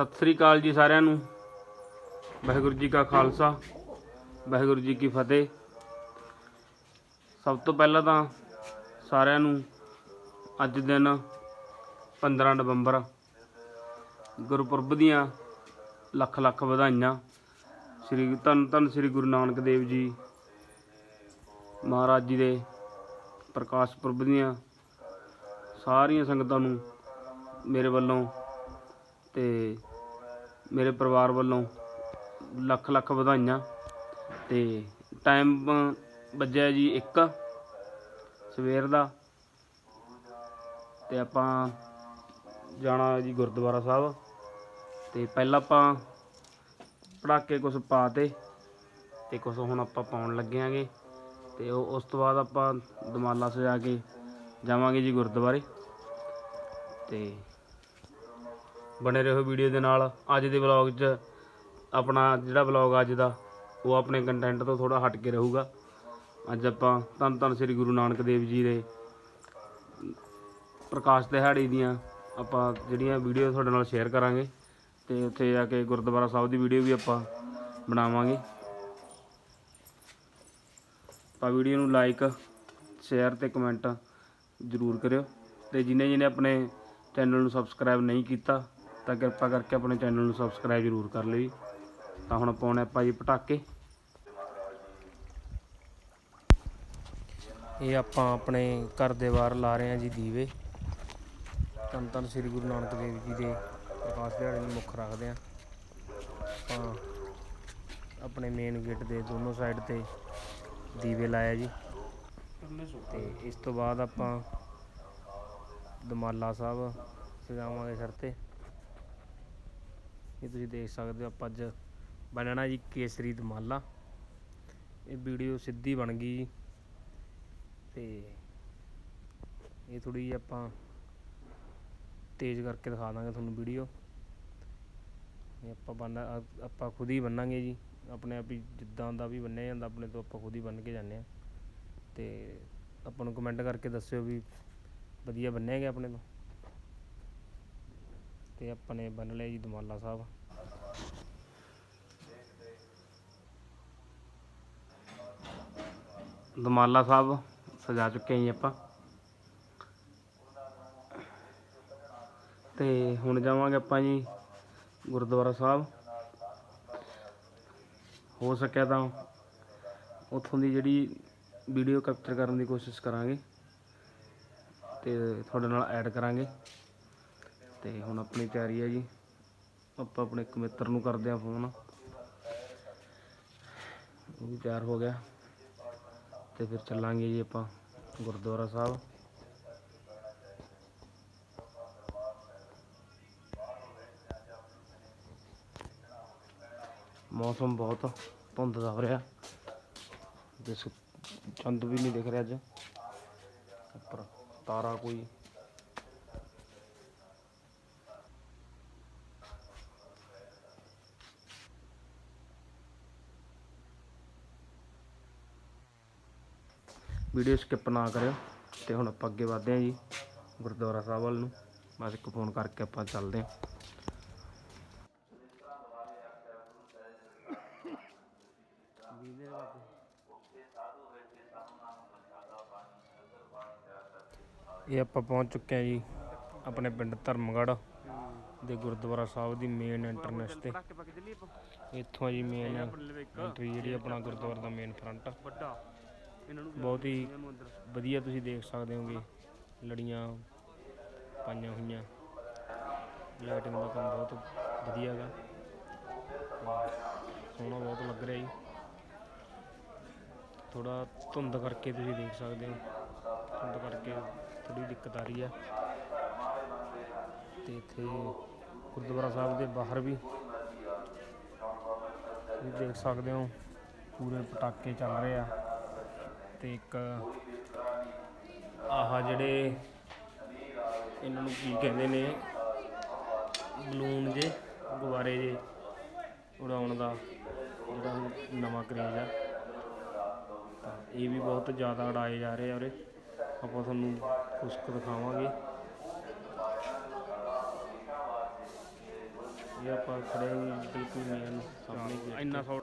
ਸਤਿ ਸ੍ਰੀ ਅਕਾਲ ਜੀ ਸਾਰਿਆਂ ਨੂੰ। ਵਾਹਿਗੁਰੂ ਜੀ ਕਾ ਖਾਲਸਾ, ਵਾਹਿਗੁਰੂ ਜੀ ਕੀ ਫਤਿਹ। ਸਭ ਤੋਂ ਪਹਿਲਾਂ ਤਾਂ ਸਾਰਿਆਂ ਨੂੰ ਅੱਜ ਦਿਨ 15 ਨਵੰਬਰ, ਗੁਰਪੁਰਬ ਦੀਆਂ ਲੱਖ ਲੱਖ ਵਧਾਈਆਂ। ਸ੍ਰੀ ਧੰਨ ਧੰਨ ਸ੍ਰੀ ਗੁਰੂ ਨਾਨਕ ਦੇਵ ਜੀ ਮਹਾਰਾਜ ਜੀ ਦੇ ਪ੍ਰਕਾਸ਼ ਪੁਰਬ ਦੀਆਂ ਸਾਰੀਆਂ ਸੰਗਤਾਂ ਨੂੰ ਮੇਰੇ ਵੱਲੋਂ ਤੇ ਮੇਰੇ ਪਰਿਵਾਰ ਵੱਲੋਂ ਲੱਖ ਲੱਖ ਵਧਾਈਆਂ ਤੇ ਟਾਈਮ ਵੱਜਿਆ ਜੀ 1 ਸਵੇਰ ਦਾ ਤੇ ਆਪਾਂ ਜਾਣਾ ਜੀ ਗੁਰਦੁਆਰਾ ਸਾਹਿਬ ਤੇ ਪਹਿਲਾਂ ਆਪਾਂ ਪੜਾਕੇ ਕੁਝ ਪਾਤੇ ਤੇ ਕੁਝ ਹੁਣ ਆਪਾਂ ਪਾਉਣ ਲੱਗਿਆਂਗੇ ਤੇ ਉਸ ਤੋਂ ਬਾਅਦ ਆਪਾਂ ਦਮਾਲਾ ਸਜਾ ਕੇ ਜਾਵਾਂਗੇ ਜੀ ਗੁਰਦੁਆਰੇ ਤੇ ਬਣੇ ਰਹੋ ਵੀਡੀਓ ਦੇ ਨਾਲ। ਅੱਜ ਦੇ ਵਲੌਗ 'ਚ ਆਪਣਾ ਜਿਹੜਾ ਵਲੌਗ ਅੱਜ ਦਾ, ਉਹ ਆਪਣੇ ਕੰਟੈਂਟ ਤੋਂ ਥੋੜਾ ਹਟ ਕੇ ਰਹੂਗਾ। ਅੱਜ ਆਪਾਂ ਧੰਨ ਧੰਨ ਸ੍ਰੀ ਗੁਰੂ ਨਾਨਕ ਦੇਵ ਜੀ ਦੇ ਪ੍ਰਕਾਸ਼ ਦਿਹਾੜੀ ਦੀਆਂ ਆਪਾਂ ਜਿਹੜੀਆਂ ਵੀਡੀਓ ਤੁਹਾਡੇ ਨਾਲ ਸ਼ੇਅਰ ਕਰਾਂਗੇ ਤੇ ਉੱਥੇ ਜਾ ਕੇ ਗੁਰਦੁਆਰਾ ਸਾਹਿਬ ਦੀ ਵੀਡੀਓ ਵੀ ਆਪਾਂ ਬਣਾਵਾਂਗੇ। ਤਾਂ ਵੀਡੀਓ ਨੂੰ ਲਾਈਕ ਸ਼ੇਅਰ ਤੇ ਕਮੈਂਟ ਜ਼ਰੂਰ ਕਰਿਓ। ਤੇ ਜਿਨੇ ਜਿਨੇ ਆਪਣੇ ਚੈਨਲ ਨੂੰ ਸਬਸਕ੍ਰਾਈਬ ਨਹੀਂ ਕੀਤਾ ਤਾਂ ਕਿਰਪਾ ਕਰਕੇ ਆਪਣੇ ਚੈਨਲ ਨੂੰ ਸਬਸਕ੍ਰਾਈਬ ਜ਼ਰੂਰ ਕਰ ਲਿਓ ਜੀ। ਤਾਂ ਹੁਣ ਪਾਉਣੇ ਆਪਾਂ ਜੀ ਪਟਾਕੇ। ਇਹ ਆਪਾਂ ਆਪਣੇ ਘਰ ਦੇ ਬਾਹਰ ਲਾ ਰਹੇ ਹਾਂ ਜੀ ਦੀਵੇ। ਧੰਨ ਧੰਨ ਸ੍ਰੀ ਗੁਰੂ ਨਾਨਕ ਦੇਵ ਜੀ ਦੇ ਪ੍ਰਕਾਸ਼ ਦਿਹਾੜੇ ਨੂੰ ਮੁੱਖ ਰੱਖਦੇ ਹਾਂ। ਆਪਾਂ ਆਪਣੇ ਮੇਨ ਗੇਟ ਦੇ ਦੋਨੋਂ ਸਾਈਡ ਤੇ ਦੀਵੇ ਲਾਇਆ ਜੀ। ਤੇ ਇਸ ਤੋਂ ਬਾਅਦ ਆਪਾਂ ਦਮਾਲਾ ਸਾਹਿਬ ਸਜਾਵਾਂਗੇ ਸਰ ਤੇ। ਇਹ ਤੁਸੀਂ ਦੇਖ ਸਕਦੇ ਹੋ ਆਪਾਂ ਅੱਜ ਬਣਨਾ ਜੀ ਕੇਸਰੀ ਦਮਾਲਾ। ਇਹ ਵੀਡੀਓ ਸਿੱਧੀ ਬਣ ਗਈ ਜੀ। ਤੇ ਇਹ ਥੋੜੀ ਜਿਹੀ ਆਪਾਂ ਤੇਜ਼ ਕਰਕੇ ਦਿਖਾ ਦਾਂਗੇ ਤੁਹਾਨੂੰ ਵੀਡੀਓ। ਇਹ ਆਪਾਂ ਬੰਨ ਆਪਾਂ ਖੁਦ ਹੀ ਬੰਨਾਂਗੇ ਜੀ। ਆਪਣੇ ਆਪ ਹੀ ਜਿੱਦਾਂ ਦਾ ਵੀ ਬੰਨਿਆ ਜਾਂਦਾ, ਆਪਣੇ ਤੋਂ ਆਪਾਂ ਖੁਦ ਹੀ ਬੰਨ ਕੇ ਜਾਂਦੇ ਆ ਤੇ ਆਪਾਂ ਨੂੰ ਕਮੈਂਟ ਕਰਕੇ ਦੱਸਿਓ ਵੀ ਵਧੀਆ ਬੰਨਿਆ ਗਿਆ ਆਪਣੇ ਤੋਂ। ਤੇ ਆਪਾਂ ਨੇ ਬੰਨ ਲਿਆ ਜੀ ਦਮਾਲਾ ਸਾਹਿਬ। ਦਮਾਲਾ ਸਾਹਿਬ ਸਜਾ ਚੁੱਕੇ ਹਾਂ ਜੀ ਆਪਾਂ। ਤੇ ਹੁਣ ਜਾਵਾਂਗੇ ਆਪਾਂ ਜੀ ਗੁਰਦੁਆਰਾ ਸਾਹਿਬ। ਹੋ ਸਕਿਆ ਤਾਂ ਉੱਥੋਂ ਦੀ ਜਿਹੜੀ ਵੀਡੀਓ ਕੈਪਚਰ ਕਰਨ ਦੀ ਕੋਸ਼ਿਸ਼ ਕਰਾਂਗੇ ਤੇ ਤੁਹਾਡੇ ਨਾਲ ਐਡ ਕਰਾਂਗੇ। ਤੇ ਹੁਣ ਆਪਣੀ ਤਿਆਰੀ ਹੈ ਜੀ। ਆਪਾਂ ਆਪਣੇ ਇੱਕ ਮਿੱਤਰ ਨੂੰ ਕਰਦੇ ਆ ਫੋਨ। ਉਹ ਵੀ ਤਿਆਰ ਹੋ ਗਿਆ। ਤੇ ਫਿਰ ਚੱਲਾਂਗੇ ਜੀ ਆਪਾਂ ਗੁਰਦੁਆਰਾ ਸਾਹਿਬ। ਮੌਸਮ ਬਹੁਤ ਧੁੰਦ ਦਾ ਹੋ ਰਿਹਾ। ਤੇ ਚੰਦ ਵੀ ਨਹੀਂ ਦਿਖ ਰਿਹਾ ਅੱਜ। ਉੱਪਰ ਤਾਰਾ ਕੋਈ ਵੀਡੀਓ ਸਕਿਪ ਨਾ ਕਰਿਓ ਤੇ ਹੁਣ ਆਪਾਂ ਅੱਗੇ ਵਧਦੇ ਹਾਂ ਜੀ ਗੁਰਦੁਆਰਾ ਸਾਹਿਬ ਵੱਲ ਨੂੰ। ਬਸ ਇੱਕ ਫੋਨ ਕਰਕੇ ਆਪਾਂ ਚੱਲਦੇ ਹਾਂ। ਇਹ ਆਪਾਂ ਪਹੁੰਚ ਚੁੱਕੇ ਹਾਂ ਜੀ ਆਪਣੇ ਪਿੰਡ ਧਰਮਗੜ੍ਹ ਦੇ ਗੁਰਦੁਆਰਾ ਸਾਹਿਬ ਦੀ ਮੇਨ ਐਂਟਰੈਂਸ ਤੇ। ਇੱਥੋਂ ਆ ਜੀ ਮੇਨ ਐਂਟਰੀ ਜਿਹੜੀ ਆਪਣਾ ਗੁਰਦੁਆਰਾ ਦਾ ਮੇਨ ਫਰੰਟ ਬਹੁਤ ਹੀ ਵਧੀਆ ਤੁਸੀਂ ਦੇਖ ਸਕਦੇ ਹੋਗੇ ਲੜੀਆਂ ਪਾਈਆਂ ਹੋਈਆਂ। ਲਾਈਟਿੰਗ ਦਾ ਕੰਮ ਬਹੁਤ ਵਧੀਆ ਹੈਗਾ ਸੋਹਣਾ ਬਹੁਤ ਲੱਗ ਰਿਹਾ ਜੀ। ਥੋੜਾ ਧੁੰਦ ਕਰਕੇ ਤੁਸੀਂ ਦੇਖ ਸਕਦੇ ਹੋ। ਧੁੰਦ ਕਰਕੇ ਥੋੜੀ ਦਿੱਕਤ ਆ ਰਹੀ ਹੈ ਤੇ ਇੱਥੇ ਗੁਰਦੁਆਰਾ ਸਾਹਿਬ ਦੇ ਬਾਹਰ ਵੀ ਤੁਸੀਂ ਦੇਖ ਸਕਦੇ ਹੋ ਪੂਰੇ ਪਟਾਕੇ ਚੱਲ ਰਹੇ ਆ। ਤੇ ਇੱਕ ਆਹ ਜਿਹੜੇ ਇਹਨਾਂ ਨੂੰ ਕੀ ਕਹਿੰਦੇ ਨੇ ਬਲੂਨ ਜੇ ਗੁਬਾਰੇ ਜੇ ਉਡਾਉਣ ਦਾ ਜਿਹੜਾ ਹੁਣ ਨਵਾਂ ਕਰੇਜ ਆ। ਤਾਂ ਇਹ ਵੀ ਬਹੁਤ ਜ਼ਿਆਦਾ ਉਡਾਏ ਜਾ ਰਹੇ ਆ ਉਰੇ। ਆਪਾਂ ਤੁਹਾਨੂੰ ਕੁਛ ਕੁ ਦਿਖਾਵਾਂਗੇ। ਇਹ ਆਪਾਂ ਖੜੇ ਬਿਲਕੁਲ ਮੇਨ ਸਾਹਮਣੇ ਇੰਨਾ ਸੌ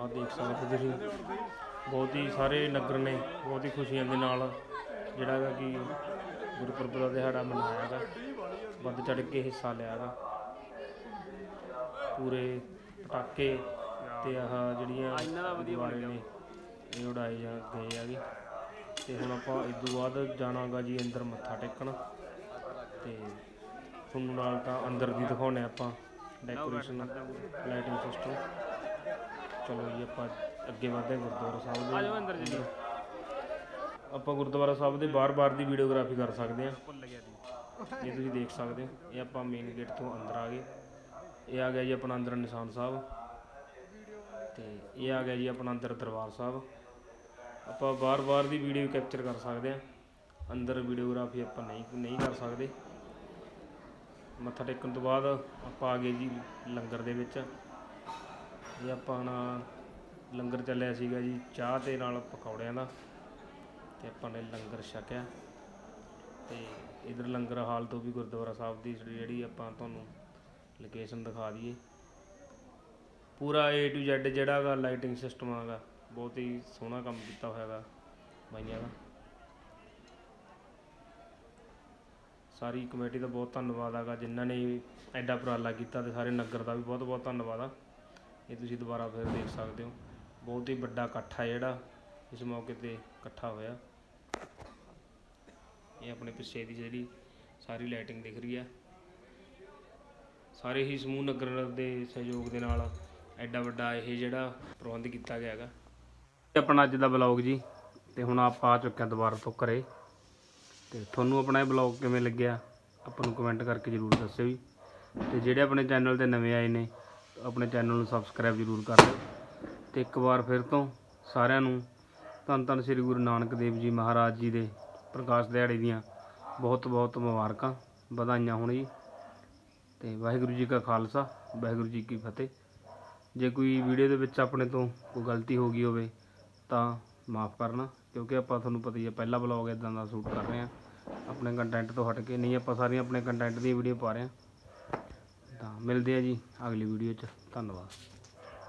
ਆਹ ਦੇਖ ਸਕਦੇ ਤੁਸੀਂ। ਬਹੁਤ ਹੀ ਸਾਰੇ ਨਗਰ ਨੇ, ਬਹੁਤ ਹੀ ਖੁਸ਼ੀਆਂ ਦੇ ਨਾਲ ਜਿਹੜਾ ਹੈਗਾ ਕਿ ਗੁਰਪੁਰਬ ਦਾ ਦਿਹਾੜਾ ਮਨਾਇਆ ਹੈਗਾ। ਵੱਧ ਚੜ ਕੇ ਹਿੱਸਾ ਲਿਆ ਹੈਗਾ। ਪੂਰੇ ਪਟਾਕੇ ਤੇ ਆਹ ਜਿਹੜੀਆਂ ਇੰਨਾ ਨੇ, ਇਹ ਉਡਾਏ ਜਾ ਗਏ ਹੈਗੇ। ਤੇ ਹੁਣ ਆਪਾਂ ਇਸ ਤੋਂ ਬਾਅਦ ਜਾਣਾਗਾ ਜੀ ਅੰਦਰ ਮੱਥਾ ਟੇਕਣ। ਤੇ ਤੁਹਾਨੂੰ ਨਾਲ ਤਾਂ ਅੰਦਰ ਦੀ ਦਿਖਾਉਣੇ ਆਪਾਂ ਡੈਕੋਰੇਸ਼ਨ ਲਾਈਟਿੰਗ ਸਿਸਟਮ ਚਲੋ ਜੀ, ਆਪਾਂ ਅੱਗੇ ਵਧਦੇ ਗੁਰਦੁਆਰਾ ਸਾਹਿਬ ਦੇ ਆ ਜਾਓ ਅੰਦਰ ਜੀ ਆਪਾਂ ਗੁਰਦੁਆਰਾ ਸਾਹਿਬ ਦੇ ਬਾਰ-ਬਾਰ ਦੀ ਵੀਡੀਓਗ੍ਰਾਫੀ ਕਰ ਸਕਦੇ ਹਾਂ। ਭੁੱਲ ਗਿਆ ਜੀ। ਇਹ ਤੁਸੀਂ ਦੇਖ ਸਕਦੇ ਹੋ। ਇਹ ਆਪਾਂ ਮੇਨ ਗੇਟ ਤੋਂ ਅੰਦਰ ਆ ਗਏ। ਇਹ ਆ ਗਿਆ ਜੀ ਆਪਣਾ ਅੰਦਰ ਨਿਸ਼ਾਨ ਸਾਹਿਬ। ਤੇ ਇਹ ਆ ਗਿਆ ਜੀ ਆਪਣਾ ਅੰਦਰ ਦਰਬਾਰ ਸਾਹਿਬ। ਆਪਾਂ ਬਾਰ-ਬਾਰ ਦੀ ਵੀਡੀਓ ਕੈਪਚਰ ਕਰ ਸਕਦੇ ਹਾਂ। ਅੰਦਰ ਵੀਡੀਓਗ੍ਰਾਫੀ ਆਪਾਂ ਨਹੀਂ ਨਹੀਂ ਕਰ ਸਕਦੇ। ਮੱਥਾ ਟੇਕਣ ਤੋਂ ਬਾਅਦ ਆਪਾਂ ਆ ਗਏ ਜੀ ਲੰਗਰ ਦੇ ਵਿੱਚ। ਇਹ ਆਪਾਂ ਨਾ ਲੰਗਰ ਚੱਲਿਆ ਸੀਗਾ ਜੀ, ਚਾਹ ਤੇ ਨਾਲ ਪਕੌੜਿਆਂ ਦਾ ਤੇ ਆਪਾਂ ਨੇ ਲੰਗਰ ਛਕਿਆ ਤੇ ਇਧਰ ਲੰਗਰ ਹਾਲ ਤੋਂ ਵੀ ਗੁਰਦੁਆਰਾ ਸਾਹਿਬ ਦੀ ਜਿਹੜੀ ਆਪਾਂ ਤੁਹਾਨੂੰ ਲੋਕੇਸ਼ਨ ਦਿਖਾ ਦਈਏ। ਪੂਰਾ A to Z ਜਿਹੜਾ ਹੈਗਾ ਲਾਈਟਿੰਗ ਸਿਸਟਮ ਹੈਗਾ ਬਹੁਤ ਹੀ ਸੋਹਣਾ ਕੰਮ ਕੀਤਾ ਹੋਇਆ ਹੈਗਾ ਬਾਈਆਂ ਦਾ। ਸਾਰੀ ਕਮੇਟੀ ਦਾ ਬਹੁਤ ਧੰਨਵਾਦ ਹੈਗਾ ਜਿਨ੍ਹਾਂ ਨੇ ਐਡਾ ਉਪਰਾਲਾ ਕੀਤਾ ਤੇ ਸਾਰੇ ਨਗਰ ਦਾ ਵੀ ਬਹੁਤ ਬਹੁਤ ਧੰਨਵਾਦ ਆ। ਇਹ ਤੁਸੀਂ ਦੁਬਾਰਾ ਫਿਰ ਦੇਖ ਸਕਦੇ ਹੋ। ਬਹੁਤ ਹੀ ਵੱਡਾ ਇਕੱਠ ਆ ਜਿਹੜਾ, ਇਸ ਮੌਕੇ ਤੇ ਇਕੱਠਾ ਹੋਇਆ। ਇਹ ਆਪਣੇ ਪਿੱਛੇ ਦੀ ਜਿਹੜੀ ਸਾਰੀ ਲਾਈਟਿੰਗ ਦਿਖ ਰਹੀ ਹੈ ਸਾਰੇ ਹੀ ਸਮੂਹ ਨਗਰ ਦੇ ਸਹਿਯੋਗ ਦੇ ਨਾਲ ਐਡਾ ਵੱਡਾ ਇਹ ਜਿਹੜਾ ਪ੍ਰਬੰਧ ਕੀਤਾ ਗਿਆ ਹੈਗਾ। ਆਪਣਾ ਅੱਜ ਦਾ ਬਲੌਗ ਜੀ, ਤੇ ਹੁਣ ਆਪਾਂ ਆ ਚੁੱਕਿਆ ਦੁਬਾਰਾ ਤੋਂ ਘਰੇ। ਤੇ ਤੁਹਾਨੂੰ ਆਪਣਾ ਇਹ ਬਲੌਗ ਕਿਵੇਂ ਲੱਗਿਆ, ਆਪਾਂ ਨੂੰ ਕਮੈਂਟ ਕਰਕੇ ਜਰੂਰ ਦੱਸਿਓ ਜੀ। ਤੇ ਜਿਹੜੇ ਆਪਣੇ ਚੈਨਲ ਤੇ ਨਵੇਂ ਆਏ ਨੇ, ਆਪਣੇ ਚੈਨਲ ਨੂੰ ਸਬਸਕ੍ਰਾਈਬ ਜਰੂਰ ਕਰ ਲਿਓ ਤੇ ਇੱਕ ਵਾਰ ਫਿਰ ਤੋਂ ਸਾਰਿਆਂ ਨੂੰ ਧੰਨ ਧੰਨ ਸ੍ਰੀ ਗੁਰੂ ਨਾਨਕ ਦੇਵ ਜੀ ਮਹਾਰਾਜ ਜੀ ਦੇ ਪ੍ਰਕਾਸ਼ ਦਿਹਾੜੇ ਦੀਆਂ ਬਹੁਤ ਬਹੁਤ ਮੁਬਾਰਕਾਂ ਵਧਾਈਆਂ ਹੋਣ ਜੀ। ਤੇ ਵਾਹਿਗੁਰੂ ਜੀ ਕਾ ਖਾਲਸਾ, ਵਾਹਿਗੁਰੂ ਜੀ ਕੀ ਫਤਿਹ। ਜੇ ਕੋਈ ਵੀਡੀਓ ਦੇ ਵਿੱਚ ਆਪਣੇ ਤੋਂ ਕੋਈ ਗਲਤੀ ਹੋ ਗਈ ਹੋਵੇ ਤਾਂ ਮਾਫ ਕਰਨਾ, ਕਿਉਂਕਿ ਆਪਾਂ ਤੁਹਾਨੂੰ ਪਤਾ ਹੀ ਹੈ ਪਹਿਲਾ ਬਲੌਗ ਇਦਾਂ ਦਾ ਸ਼ੂਟ ਕਰ ਰਹੇ ਹਾਂ ਆਪਣੇ ਕੰਟੈਂਟ ਤੋਂ ਹਟ ਕੇ ਨਹੀਂ, ਆਪਾਂ ਸਾਰੀਆਂ ਆਪਣੇ ਕੰਟੈਂਟ ਦੀਆਂ ਵੀਡੀਓ ਪਾ ਰਹੇ ਹਾਂ ਤਾਂ ਮਿਲਦੇ ਆ ਜੀ ਅਗਲੀ ਵੀਡੀਓ 'ਚ। ਧੰਨਵਾਦ।